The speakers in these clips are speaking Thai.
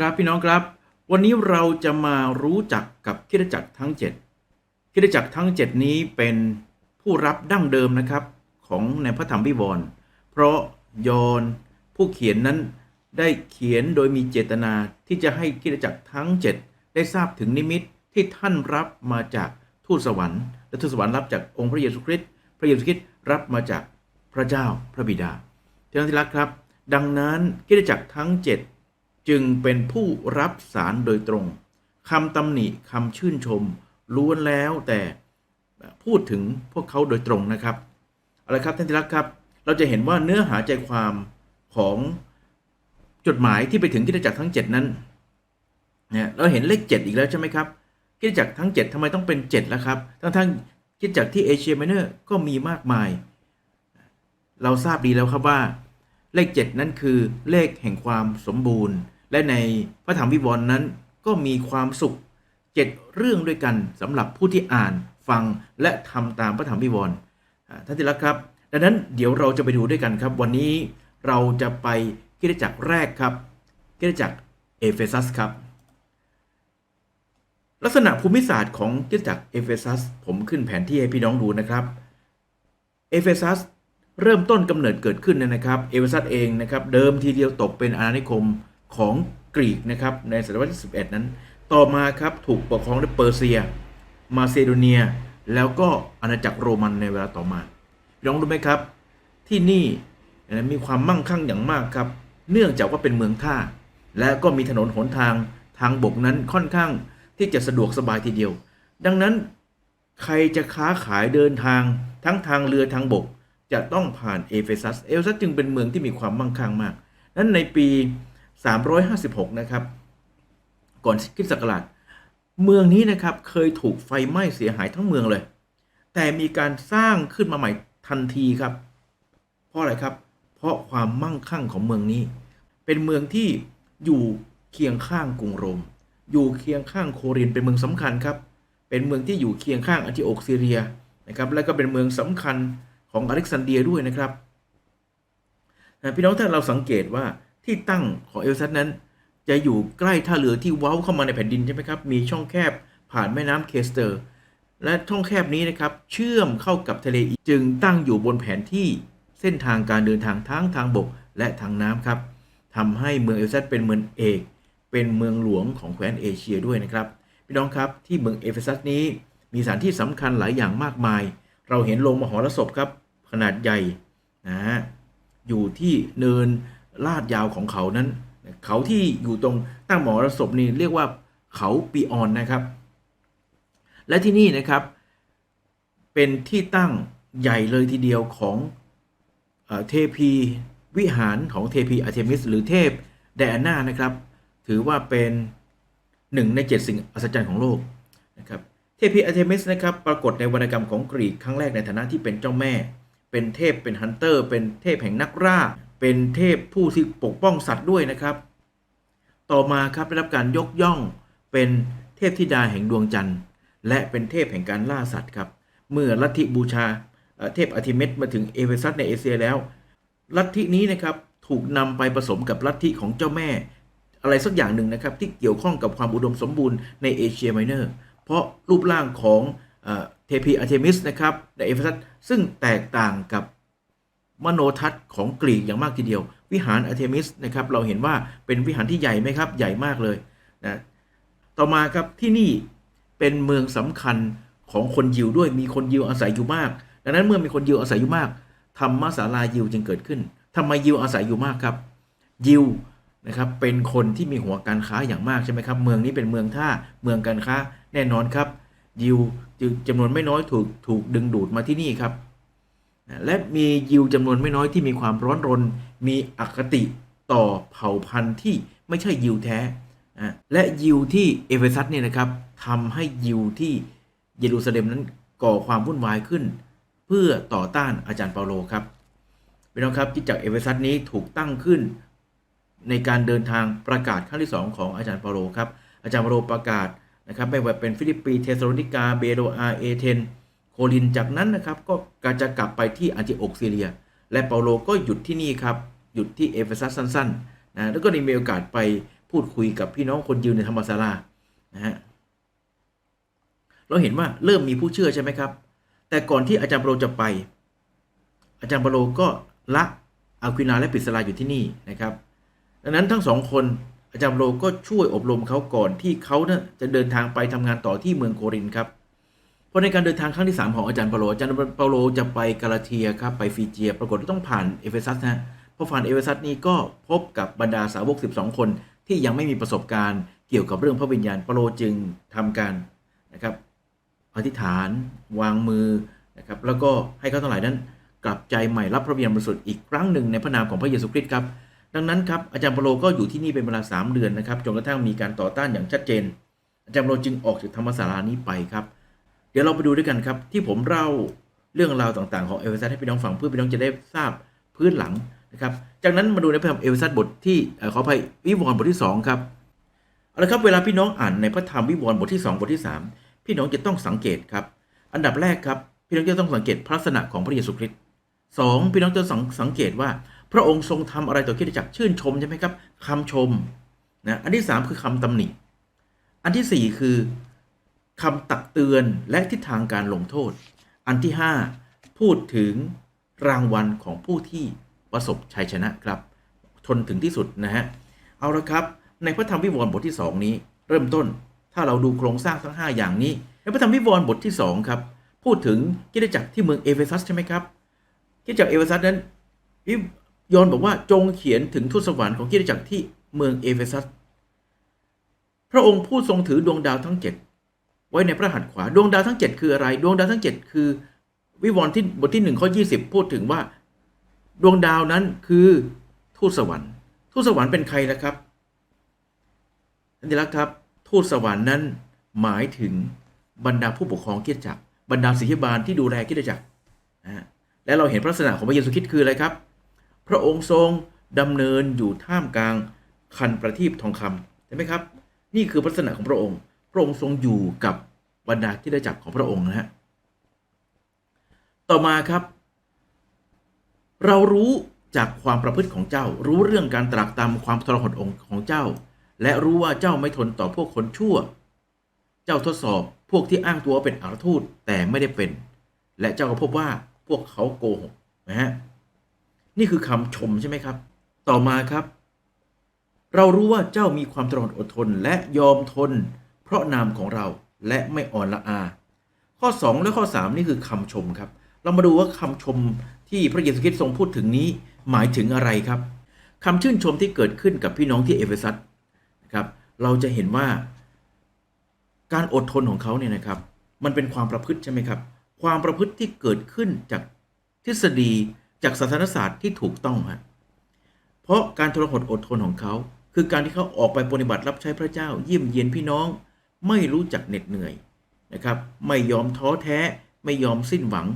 ครับพี่น้องครับ วันนี้เราจะมารู้จักกับคิดจักรทั้ง 7 คิดจักรทั้ง 7 นี้เป็นผู้รับดั้งเดิมนะครับของในพระธรรมวิวรณ์เพราะยอนผู้เขียนนั้นได้เขียนโดยมีเจตนาที่จะให้คิดจักรทั้ง 7 ได้ทราบถึงนิมิตที่ท่านรับมาจากทูตสวรรค์และทูตสวรรค์รับจากองค์พระเยซูคริสต์พระเยซูคริสต์รับมาจากพระเจ้าพระบิดาที่นั้นที่รักครับ ดังนั้นคิดจักรทั้ง 7 จึงเป็นผู้รับสารโดยตรงคำตำหนิคำชื่นชมล้วนแล้วแต่พูดถึงพวกเขาโดยตรงนะครับเอาละครับท่านที่รักครับ เราจะเห็นว่าเนื้อหาใจความของจดหมายที่ไปถึงคริดจักรทั้ง 7 นั้นเนี่ยเราเห็นเลข 7 อีกแล้วใช่ไหมครับคริดจักรทั้ง 7ทำไมต้องเป็น 7 แล้วครับ ทั้งทั้งๆคริดจักรที่เอเชียไมเนอร์ก็มีมากมาย เราทราบดีแล้วครับว่า เลข 7 นั้นคือเลขแห่งความสมบูรณ์ และในพระธรรมวิวรณ์นั้นก็มีความสุข7เรื่องด้วยกันสำหรับผู้ที่อ่านฟังและทำตามพระธรรมวิวรณ์ท่านที่รักครับ ดังนั้นเดี๋ยวเราจะไปดูด้วยกันครับ วันนี้เราจะไปคิดจักรแรกครับคิดจักรเอเฟซัสครับลักษณะภูมิศาสตร์ของคิดจักรเอเฟซัสผมขึ้นแผนที่ให้พี่น้องดูนะครับเอเฟซัสเริ่มต้นกำเนิดเกิดขึ้นนยนะครับเอเฟซัสเองนะครับเดิมทีเดียวตกเป็นอาณานิคม ของกรีกนะครับในศตวรรษที่ 11 นั้น ต่อมาครับถูกปกครองด้วยเปอร์เซีย มาซิโดเนีย แล้วก็อาณาจักรโรมันในเวลาต่อมาพี่น้องรู้ไหมครับ ที่นี่มีความมั่งคั่งอย่างมากครับ เนื่องจากว่าเป็นเมืองท่า และก็มีถนนหนทางทางบกนั้นค่อนข้างที่จะสะดวกสบายทีเดียว ดังนั้นใครจะค้าขายเดินทางทั้งทางเรือทางบก จะต้องผ่านเอเฟซัส เอเฟซัสจึงเป็นเมืองที่มีความมั่งคั่งมาก นั้นในปี 356 นะครับ ก่อนคริสต์ศักราชเมืองนี้นะครับเคยถูกไฟไหม้เสียหายทั้งเมืองเลย แต่มีการสร้างขึ้นมาใหม่ทันทีครับ เพราะอะไรครับ เพราะความมั่งคั่งของเมืองนี้ เป็นเมืองที่อยู่เคียงข้างกรุงโรม อยู่เคียงข้างโครินเป็นเมืองสำคัญครับ เป็นเมืองที่อยู่เคียงข้างอันติโอกซีเรียนะครับ และก็เป็นเมืองสำคัญของอเล็กซานเดียด้วยนะครับพี่น้องถ้าเราสังเกตว่า ที่ตั้งของเอลซัสนั้น จะอยู่ใกล้ท่าเรือที่เว้าเข้ามาในแผ่นดินใช่ไหมครับ มีช่องแคบผ่านแม่น้ำเคสเตอร์ และช่องแคบนี้นะครับ เชื่อมเข้ากับทะเลอีจึงตั้งอยู่บนแผนที่เส้นทางการเดินทางทั้งทางบกและทางน้ำครับทำให้เมืองเอลซัสเป็นเมืองเอก เป็นเมืองหลวงของแคว้นเอเชียด้วยนะครับพี่น้องครับที่เมืองเอเฟซัสนี้มีสถานที่สำคัญหลายอย่างมากมาย เราเห็นโรงมหรสพครับขนาดใหญ่นะฮะอยู่ที่เนิน ลาดยาวของเขานั้น เขาที่อยู่ตรงตั้งหมหรสพนี่เรียกว่าเขาปีออนนะครับ และที่นี่นะครับเป็นที่ตั้งใหญ่เลยทีเดียวของเออเทพีวิหารของเทพีอาร์เทมิส หรือเทพไดอาน่านะครับ ถือว่าเป็นหนึ่งในเจ็ดสิ่งอัศจรรย์ของโลกนะครับเทพีอาร์เทมิสนะครับปรากฏในวรรณกรรมของกรีกครั้งแรกในฐานะที่เป็นเจ้าแม่ เป็นเทพเป็นฮันเตอร์ เป็นเทพแห่งนักล่า เป็นเทพผู้ที่ปกป้องสัตว์ด้วยนะครับ ต่อมาครับได้รับการยกย่องเป็นเทพธิดาแห่งดวงจันทร์ และเป็นเทพแห่งการล่าสัตว์ครับ เมื่อลัทธิบูชาเทพอาทิเมสมาถึงเอเฟซัสในเอเชียแล้ว ลัทธินี้นะครับถูกนำไปผสมกับลัทธิของเจ้าแม่ อะไรสักอย่างหนึ่งนะครับ ที่เกี่ยวข้องกับความอุดมสมบูรณ์ในเอเชียไมเนอร์ เพราะรูปร่างของเอ่อเทพีอาร์เทมิสนะครับในเอเฟซัสซึ่งแตกต่างกับ มโนทัศน์ของกรีกอย่างมากทีเดียว วิหารอาร์เทมิสนะครับเราเห็นว่าเป็นวิหารที่ใหญ่ไหมครับ ใหญ่มากเลยนะต่อมาครับที่นี่เป็นเมืองสำคัญของคนยิวด้วยมีคนยิวอาศัยอยู่มาก ดังนั้นเมื่อมีคนยิวอาศัยอยู่มากธรรมศาลายิวจึงเกิดขึ้นทำไมยิวอาศัยอยู่มากครับ ยิวนะครับเป็นคนที่มีหัวการค้าอย่างมากใช่ไหมครับ เมืองนี้เป็นเมืองท่าเมืองการค้าแน่นอนครับ ยิวจึงจำนวนไม่น้อยถูกถูกดึงดูดมาที่นี่ครับ และมียิวจำนวนไม่น้อยที่มีความร้อนรน มีอคติต่อเผ่าพันธุ์ที่ไม่ใช่ยิวแท้ และยิวที่เอเฟซัสเนี่ยนะครับทำให้ยิวที่เยรูซาเล็มนั้นก่อความวุ่นวายขึ้น เพื่อต่อต้านอาจารย์เปาโลครับพี่น้องครับที่จากเอเฟซัสนี้ถูกตั้งขึ้น ในการเดินทางประกาศครั้งที่ 2 ของอาจารย์เปาโลครับอาจารย์เปาโลประกาศนะครับไม่ว่าเป็นฟิลิปปีเทสโลนิกาเบโรอาเอเธน โคลินจากนั้นนะครับก็กจะกลับไปที่อันติโอกซิเลีย และเปาโลก็หยุดที่นี่ครับหยุดที่เอเฟซัสสั้นๆนะแล้วก็ได้มีโอกาสไปพูดคุยกับพี่น้องคนยิวในธรรมศาลานะฮะเราเห็นว่าเริ่มมีผู้เชื่อใช่ไหมครับ แต่ก่อนที่อาจารย์เปาโลจะไป อาจารย์เปาโลก็ละอาควินาและปิสลาอยู่ที่นี่นะครับดังนั้นทั้งสองคนอาจารย์เปาโลก็ช่วยอบรมเขาก่อนที่เขาเนี่ยจะเดินทางไปทำงานต่อที่เมืองโครินครับ เพราะในการเดินทางครั้งที่ 3 ของอาจารย์เปาโลอาจารย์เปาโลจะไปกาลาเทียครับไปฟิเจีย ปรากฏว่าต้องผ่านเอเฟซัสนะพอผ่านเอเฟซัสนี้ก็พบกับบรรดาสาวก 12 คนที่ยังไม่มีประสบการณ์เกี่ยวกับเรื่องพระวิญญาณเปาโลจึงทำการนะครับอธิษฐานวางมือนะครับแล้วก็ให้เขาทั้งหลายนั้น กลับใจใหม่รับพระวิญญาณบริสุทธิ์อีกครั้งหนึ่งในพระนามของพระเยซูคริสต์ครับดังนั้นครับอาจารย์เปาโลก็อยู่ที่นี่เป็นเวลา 3 เดือนนะครับจนกระทั่งมีการต่อต้านอย่างชัดเจน อาจารย์เปาโลจึงออกจากธรรมศาลานี้ไปครับ เดี๋ยวเราไปดูด้วยกันครับ ที่ผมเล่าเรื่องราวต่างๆของเอเวอร์ซัสให้พี่น้องฟังเพื่อพี่น้องจะได้ทราบพื้นหลังนะครับจากนั้นมาดูในพระธรรมเอเวอร์ซัสบทที่เขออภัยวิวรณ์บทที่2ครับเอาละครับเวลาพี่น้องอ่านในพระธรรมวิวรณ์บทที่ 2 บทที่ 3 พี่น้องจะต้องสังเกตครับ อันดับแรกครับพี่น้องจะต้องสังเกตพระลักษณะของพระเยซูคริสต์สองพี่น้องจะสังสังเกตว่าพระองค์ทรงทำอะไรต่อคริสตจักรชื่นชมใช่ไหมครับคำชมนะอันที่สามคือคำตำหนิ อันที่สี่คือ คำตักเตือนและทิศทางการลงโทษ อันที่ 5 พูดถึงรางวัลของผู้ที่ประสบชัยชนะครับ ทนถึงที่สุดนะฮะ เอาละครับ ในพระธรรมวิวรณ์บทที่ 2 นี้ เริ่มต้น ถ้าเราดูโครงสร้างทั้ง 5 อย่างนี้ ในพระธรรมวิวรณ์บทที่ 2 ครับ พูดถึงกิจจักรที่เมืองเอเฟซัสใช่ไหมครับกิจจักรเอเฟซัสนั้นวิยอนบอกว่าจงเขียนถึงทูตสวรรค์ของกิจจักรที่เมืองเอเฟซัส พระองค์ผู้ทรงถือดวงดาวทั้งเจ็ด ไว้ในพระหัตถ์ขวาดวงดาวทั้ง 7 คืออะไร ดวงดาวทั้ง 7 คือ วิวรณ์ที่บทที่1ข้อ20 พูดถึงว่า ดวงดาวนั้นคือทูตสวรรค์ทูตสวรรค์เป็นใครล่ะครับท่านที่รักครับ ทูตสวรรค์นั้นหมายถึงบรรดาผู้ปกครองคริดจักรบรรดาศิษยบาลที่ดูแลคริดจักรนะฮะและเราเห็นพระลักษณะของพระเยซูคริสต์คืออะไรครับ พระองค์ทรงดำเนินอยู่ท่ามกลางคันประทีปทองคำใช่ไหมครับ นี่คือพระลักษณะของพระองค์ พระองค์ทรงอยู่กับบรรดาที่ได้จักของพระองค์นะฮะต่อมาครับ เรารู้จากความประพฤติของเจ้า รู้เรื่องการตรากตามความทรหดองของเจ้า และรู้ว่าเจ้าไม่ทนต่อพวกคนชั่ว เจ้าทดสอบพวกที่อ้างตัวเป็นอัครทูตแต่ไม่ได้เป็น และเจ้าก็พบว่าพวกเขาโกหกนะฮะนี่คือคำชมใช่ไหมครับ ต่อมาครับ เรารู้ว่าเจ้ามีความทรหดอดทนและยอมทน เพราะนามของเราและไม่อ่อนละอา ข้อ 2 และข้อ 3 นี่คือคำชมครับ เรามาดูว่าคำชมที่พระเยซูคริสต์ทรงพูดถึงนี้หมายถึงอะไรครับคำชื่นชมที่เกิดขึ้นกับพี่น้องที่เอเฟซัสนะครับเราจะเห็นว่าการอดทนของเขาเนี่ยนะครับ มันเป็นความประพฤติใช่ไหมครับ ความประพฤติที่เกิดขึ้นจากทฤษฎีจากศาสนศาสตร์ที่ถูกต้องฮะเพราะการทรหดอดทนของเขา คือการที่เขาออกไปปฏิบัติรับใช้พระเจ้าเยี่ยมเยียนพี่น้อง ไม่รู้จักเหน็ดเหนื่อยนะครับ ไม่ยอมท้อแท้ ไม่ยอมสิ้นหวัง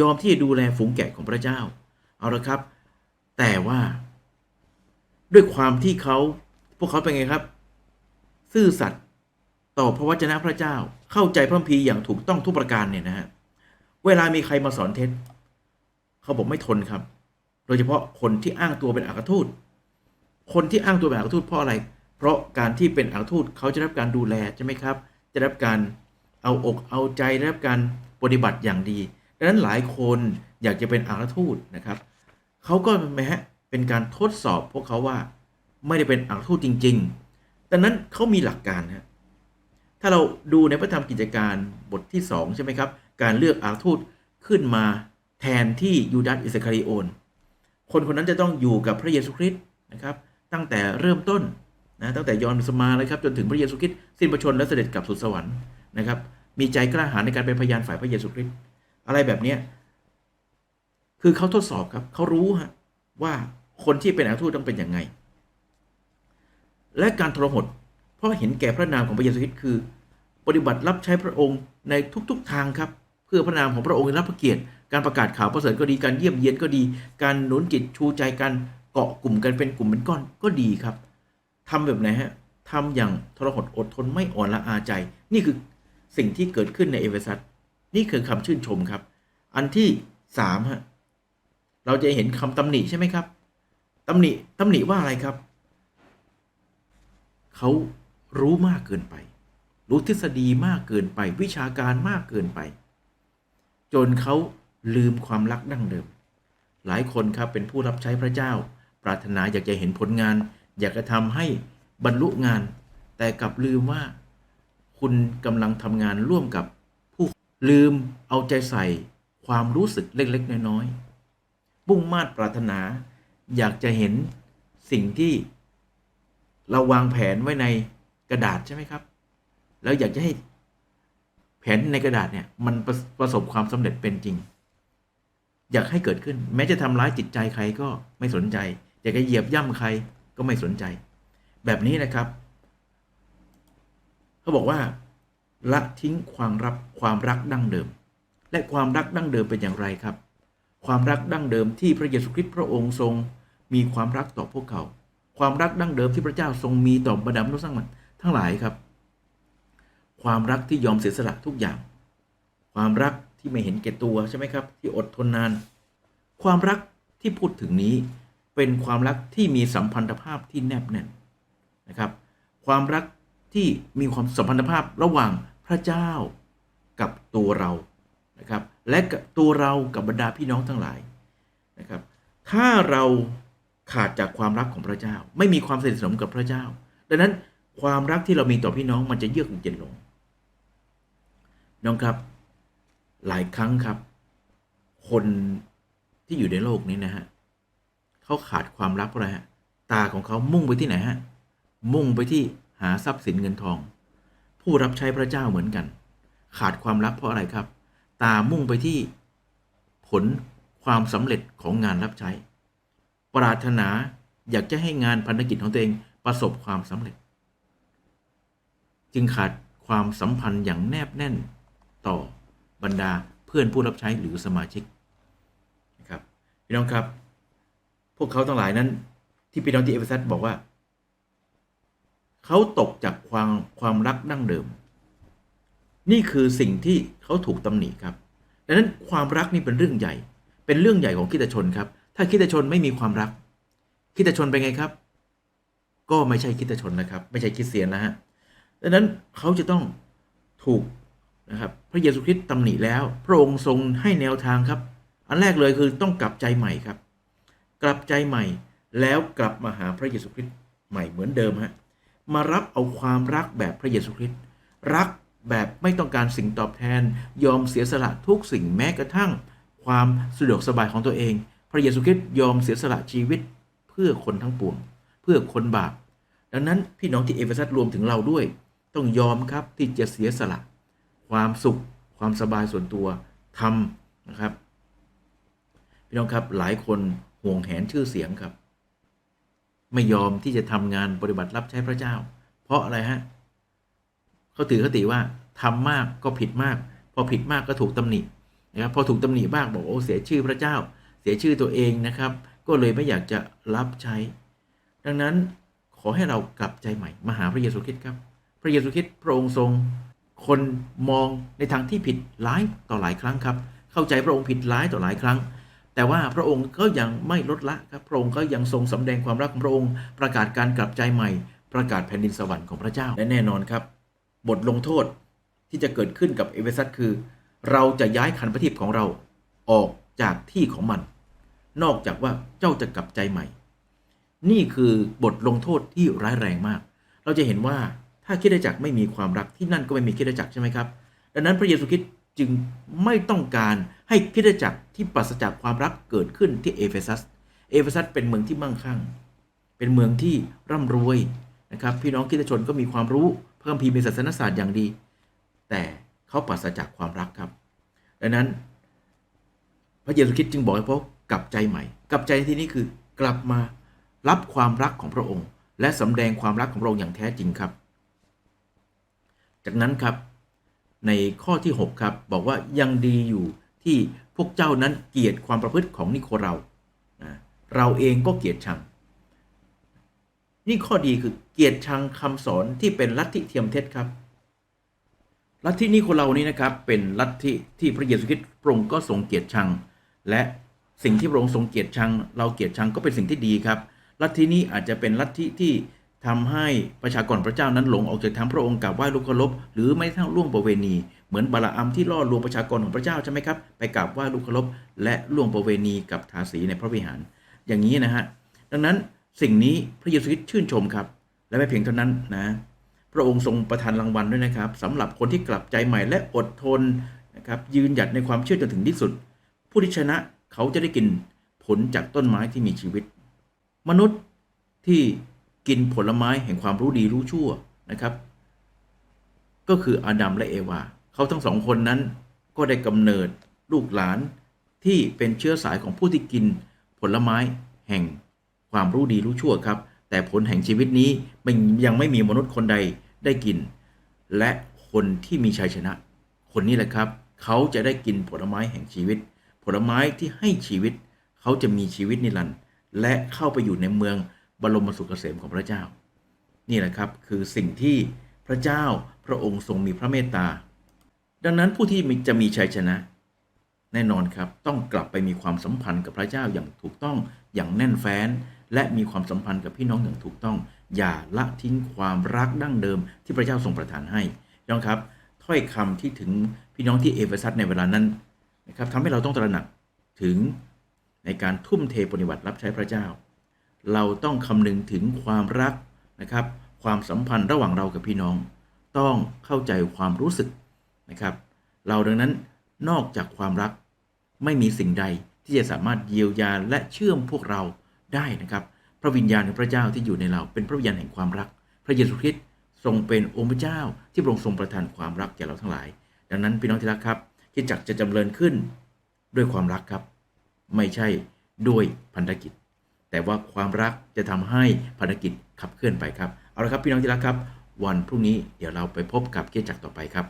ยอมที่จะดูแลฝูงแกะของพระเจ้า เอาละครับ แต่ว่า ด้วยความที่เขาพวกเขาเป็นไงครับ ซื่อสัตย์ต่อพระวจนะพระเจ้า เข้าใจพระคัมภีร์อย่างถูกต้องทุกประการเนี่ยนะฮะ เวลามีใครมาสอนเท็จ เขาบอกไม่ทนครับ โดยเฉพาะคนที่อ้างตัวเป็นอัครทูต คนที่อ้างตัวเป็นอัครทูตเพราะอะไร เพราะการที่เป็นอัครทูตเขาจะได้รับการดูแลใช่ไหมครับจะได้รับการเอาอกเอาใจได้รับการปฏิบัติอย่างดีดังนั้นหลายคนอยากจะเป็นอัครทูตนะครับเขาก็แม้เป็นการทดสอบพวกเขาว่าไม่ได้เป็นอัครทูตจริง ๆ ดังนั้นเขามีหลักการฮะถ้าเราดูในพระธรรมกิจการบทที่ 2 ใช่ไหมครับ การเลือกอัครทูตขึ้นมาแทนที่ยูดาสอิสคาริโอน คนคนนั้นจะต้องอยู่กับพระเยซูคริสต์นะครับ ตั้งแต่เริ่มต้น นะตั้งแต่ยอนสมาเลยครับจนถึงพระเยซูคริสต์สิ้นพระชนและเสด็จกลับสู่สวรรค์นะครับ มีใจกล้าหาญในการเป็นพยานฝ่ายพระเยซูคริสต์อะไรแบบเนี้ยคือเขาทดสอบครับเขารู้ฮะว่าคนที่เป็นอัครทูตต้องเป็นยังไง และการทรหดเพราะเห็นแก่พระนามของพระเยซูคริสต์คือ ปฏิบัติรับใช้พระองค์ในทุกๆทางครับ เพื่อพระนามของพระองค์รับพระเกียรติ การประกาศข่าวประเสริฐก็ดีการเยี่ยมเยียนก็ดี การหนุนจิตชูใจกันเกาะกลุ่มกันเป็นกลุ่มเป็นก้อนก็ดีครับ ทำแบบไหนฮะทำอย่างทรหดอดทนไม่อ่อนละอาใจ นี่คือสิ่งที่เกิดขึ้นในเอเฟซัสนี่คือคำชื่นชมครับ อันที่สามฮะเราจะเห็นคำตำหนิใช่ไหมครับตำหนิตำหนิว่าอะไรครับ เขารู้มากเกินไป รู้ทฤษฎีมากเกินไป วิชาการมากเกินไป จนเขาลืมความรักดั้งเดิม หลายคนครับเป็นผู้รับใช้พระเจ้า ปรารถนาอยากจะเห็นผลงาน อยากจะทำให้บรรลุงาน แต่กลับลืมว่า คุณกำลังทำงานร่วมกับผู้ลืมเอาใจใส่ความรู้สึกเล็ก ๆ น้อยๆบุ่งมาดปรารถนา อยากจะเห็นสิ่งที่เราวางแผนไว้ในกระดาษใช่ไหมครับ แล้วอยากจะให้แผนในกระดาษเนี่ยมันประประสบความสำเร็จเป็นจริง อยากให้เกิดขึ้น แม้จะทำร้ายจิตใจใครก็ไม่สนใจ อยากจะเหยียบย่ำใคร ก็ไม่สนใจ แบบนี้นะครับเขาบอกว่า ละทิ้งความรับความรักดั้งเดิม และความรักดั้งเดิมเป็นอย่างไรครับ ความรักดั้งเดิมที่พระเยซูคริสต์พระองค์ทรง มีความรักต่อพวกเขา ความรักดั้งเดิมที่พระเจ้าทรงมีต่อบรรดามนุษย์ทั้งหลายทั้งหลายครับ ความรักที่ยอมเสียสละทุกอย่าง ความรักที่ไม่เห็นแก่ตัวใช่ไหมครับ ที่อดทนนาน ความรักที่พูดถึงนี้ เป็นความรักที่มีสัมพันธภาพที่แนบแน่นนะครับ ความรักที่มีความสัมพันธภาพระหว่างพระเจ้ากับตัวเรานะครับ และตัวเรากับบรรดาพี่น้องทั้งหลายนะครับ ถ้าเราขาดจากความรักของพระเจ้า ไม่มีความสนิทสนมกับพระเจ้า ดังนั้นความรักที่เรามีต่อพี่น้องมันจะเยือกเย็นลง น้องครับหลายครั้งครับ คนที่อยู่ในโลกนี้นะฮะ เขาขาดความรักเพราะอะไรฮะตาของเขามุ่งไปที่ไหนฮะมุ่งไปที่หาทรัพย์สินเงินทอง ผู้รับใช้พระเจ้าเหมือนกัน ขาดความรักเพราะอะไรครับ ตามุ่งไปที่ผลความสำเร็จของงานรับใช้ ปรารถนาอยากจะให้งานพันธกิจของตัวเองประสบความสำเร็จ จึงขาดความสัมพันธ์อย่างแนบแน่นต่อบรรดาเพื่อนผู้รับใช้หรือสมาชิกนะครับพี่น้องครับ วกเขาทั้งหลายนั้น ที่พี่น้องที่เอเฟซัสบอกว่า เขาตกจากความความรักดั้งเดิม นี่คือสิ่งที่เขาถูกตำหนิครับ ดังนั้นความรักนี่เป็นเรื่องใหญ่ เป็นเรื่องใหญ่ของคริสตชนครับ ถ้าคริสตชนไม่มีความรักคริสตชนเป็นไงครับ ก็ไม่ใช่คริสตชนนะครับ ไม่ใช่คริสเตียนนะฮะดังนั้นเขาจะต้องถูกนะครับพระเยซูคริสต์ตำหนิแล้ว พระองค์ทรงให้แนวทางครับ อันแรกเลยคือต้องกลับใจใหม่ครับ กลับใจใหม่ แล้วกลับมาหาพระเยซูคริสต์ใหม่เหมือนเดิมฮะมารับเอาความรักแบบพระเยซูคริสต์รักแบบไม่ต้องการสิ่งตอบแทน ยอมเสียสละทุกสิ่งแม้กระทั่ง ความสะดวกสบายของตัวเอง พระเยซูคริสต์ยอมเสียสละชีวิตเพื่อคนทั้งปวง เพื่อคนบาป ดังนั้นพี่น้องที่เอเฟซัสรวมถึงเราด้วย ต้องยอมครับที่จะเสียสละ ความสุข ความสบายส่วนตัวทำนะครับ พี่น้องครับหลายคน ห่วงแหนชื่อเสียงครับ ไม่ยอมที่จะทำงานปฏิบัติรับใช้พระเจ้า เพราะอะไรฮะเขาถือคติว่าทำมากก็ผิดมาก พอผิดมากก็ถูกตำหนินะครับพอถูกตำหนิบ้างบอกโอ้เสียชื่อพระเจ้า เสียชื่อตัวเองนะครับ ก็เลยไม่อยากจะรับใช้ ดังนั้นขอให้เรากลับใจใหม่มาหาพระเยซูคริสต์ครับ พระเยซูคริสต์พระองค์ทรง คนมองในทางที่ผิดหลายต่อหลายครั้งครับ เข้าใจพระองค์ผิดหลายต่อหลายครั้ง แต่ว่าพระองค์ก็ยังไม่ลดละครับพระองค์ก็ยังทรงสำแดงความรักของพระองค์ ประกาศการกลับใจใหม่ ประกาศแผ่นดินสวรรค์ของพระเจ้าและแน่นอนครับ บทลงโทษที่จะเกิดขึ้นกับเอเวซัสคือ เราจะย้ายคันประทีปของเราออกจากที่ของมัน นอกจากว่าเจ้าจะกลับใจใหม่ นี่คือบทลงโทษที่ร้ายแรงมาก เราจะเห็นว่าถ้าคิดได้จักไม่มีความรักที่นั่นก็ไม่มีคิดได้จักใช่ไหมครับ ดังนั้นพระเยซูคริสต์ จึงไม่ต้องการให้คิดจักรที่ปราศจากความรักเกิดขึ้นที่เอเฟซัส เอเฟซัสเป็นเมืองที่มั่งคั่ง เป็นเมืองที่ร่ำรวยนะครับ พี่น้องคริสตชนก็มีความรู้เพิ่มพีมีศาสนศาสตร์อย่างดี แต่เขาปราศจากความรักครับ ดังนั้น พระเยซูคริสต์จึงบอกให้พวกกลับใจใหม่ กลับใจที่นี้คือกลับมารับความรักของพระองค์ และสำแดงความรักของพระองค์อย่างแท้จริงครับ จากนั้นครับ ในข้อที่ 6 ครับ บอกว่ายังดีอยู่ที่พวกเจ้านั้นเกลียดความประพฤติของนิโคเรา เราเองก็เกลียดชัง นี่ข้อดีคือเกลียดชังคำสอนที่เป็นลัทธิเทียมเท็จครับ ลัทธินิโคเรานี้นะครับเป็นลัทธิที่พระเยซูคริสต์พระองค์ก็ทรงเกลียดชัง และสิ่งที่พระองค์ทรงเกลียดชัง เราเกลียดชังก็เป็นสิ่งที่ดีครับ ลัทธินี้อาจจะเป็นลัทธิที่ ทำให้ประชากรพระเจ้านั้นหลงออกจากทางพระองค์กราบไหว้ลูกเคารพหรือไม่ทั้งล่วงประเวณี เหมือนบาลาอัมที่ล่อลวงประชากรของพระเจ้าใช่ไหมครับไปกราบไหว้ลูกเคารพและล่วงประเวณีกับทาสีในพระวิหาร อย่างนี้นะฮะดังนั้นสิ่งนี้พระเยซูคริสต์ชื่นชมครับ และไม่เพียงเท่านั้นนะพระองค์ทรงประทานรางวัลด้วยนะครับสำหรับคนที่กลับใจใหม่และอดทนนะครับยืนหยัดในความเชื่อจนถึงที่สุด ผู้ที่ชนะเขาจะได้กินผลจากต้นไม้ที่มีชีวิต มนุษย์ที่ กินผลไม้แห่งความรู้ดีรู้ชั่วนะครับ ก็คืออาดัมและเอวาเขาทั้งสองคนนั้นก็ได้กำเนิดลูกหลานที่เป็นเชื้อสายของผู้ที่กินผลไม้แห่งความรู้ดีรู้ชั่วครับ แต่ผลแห่งชีวิตนี้มันยังไม่มีมนุษย์คนใดได้กิน และคนที่มีชัยชนะ คนนี้แหละครับ เขาจะได้กินผลไม้แห่งชีวิต ผลไม้ที่ให้ชีวิต เขาจะมีชีวิตนิรันดร์และเข้าไปอยู่ในเมือง บรมสุขเกษมของพระเจ้า นี่แหละครับคือสิ่งที่พระเจ้าพระองค์ทรงมีพระเมตตา ดังนั้นผู้ที่จะมีชัยชนะ แน่นอนครับต้องกลับไปมีความสัมพันธ์กับพระเจ้าอย่างถูกต้องอย่างแน่นแฟ้น และมีความสัมพันธ์กับพี่น้องอย่างถูกต้อง อย่าละทิ้งความรักดั้งเดิมที่พระเจ้าทรงประทานให้พี่น้องครับ ถ้อยคำที่ถึงพี่น้องที่เอเฟซัสในเวลานั้นนะครับทำให้เราต้องตระหนักถึงในการทุ่มเทปฏิบัติรับใช้พระเจ้า เราต้องคำนึงถึงความรักนะครับ ความสัมพันธ์ระหว่างเรากับพี่น้อง ต้องเข้าใจความรู้สึกนะครับ เราดังนั้นนอกจากความรักไม่มีสิ่งใดที่จะสามารถเยียวยาและเชื่อมพวกเราได้นะครับ พระวิญญาณของพระเจ้าที่อยู่ในเราเป็นพระวิญญาณแห่งความรัก พระเยซูคริสต์ทรงเป็นองค์พระเจ้าที่พระองค์ทรงประทานความรักแก่เราทั้งหลาย ดังนั้นพี่น้องที่รักครับคิดจักจะจำเริญขึ้นด้วยความรักครับ ไม่ใช่ด้วยพันธกิจ แต่ว่าความรักจะทำให้ภารกิจขับเคลื่อนไปครับ เอาละครับพี่น้องที่รักครับ วันพรุ่งนี้เดี๋ยวเราไปพบกับเกียรจักรต่อไปครับ